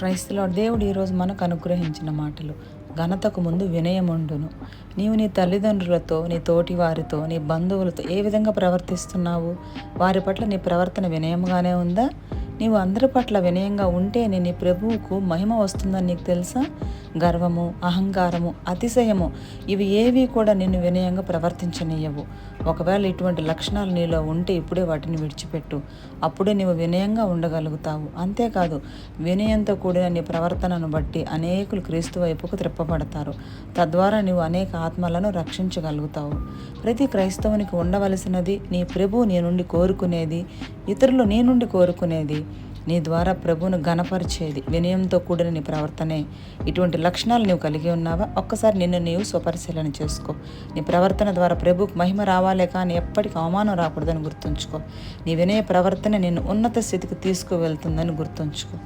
క్రైస్తలో దేవుడు ఈరోజు మనకు అనుగ్రహించిన మాటలు. ఘనతకు ముందు వినయముండును నీవు నీ తల్లిదండ్రులతో నీ తోటి వారితో నీ బంధువులతో ఏ విధంగా ప్రవర్తిస్తున్నావు? వారి పట్ల నీ ప్రవర్తన వినయంగానే ఉందా? నీవు అందరి పట్ల వినయంగా ఉంటేనే నీ ప్రభువుకు మహిమ వస్తుందని నీకు తెలుసా? గర్వము అహంకారము అతిశయము ఇవి ఏవి కూడా నిన్ను వినయంగా ప్రవర్తించనీయవు. ఒకవేళ ఇటువంటి లక్షణాలు నీలో ఉంటే ఇప్పుడే వాటిని విడిచిపెట్టు. అప్పుడే నీవు వినయంగా ఉండగలుగుతావు. అంతేకాదు వినయంతో కూడిన నీ ప్రవర్తనను బట్టి అనేకులు క్రీస్తు వైపుకు త్రిప్పబడతారు. తద్వారా నీవు అనేక ఆత్మలను రక్షించగలుగుతావు. ప్రతి క్రైస్తవునికి ఉండవలసినది నీ ప్రభు నీ నుండి కోరుకునేది ఇతరులు నీ నుండి కోరుకునేది నీ ద్వారా ప్రభువును గణపరిచేది వినయంతో కూడిన నీ ప్రవర్తనే. ఇటువంటి లక్షణాలు నీవు కలిగి ఉన్నావా? ఒక్కసారి నిన్ను నీవు స్వపరిశీలన చేసుకో. నీ ప్రవర్తన ద్వారా ప్రభుకు మహిమ రావాలే కానీ ఎప్పటికీ అవమానం రాకూడదని గుర్తుంచుకో. నీ వినయ ప్రవర్తన నిన్ను ఉన్నత స్థితికి తీసుకువెళ్తుందని గుర్తుంచుకో.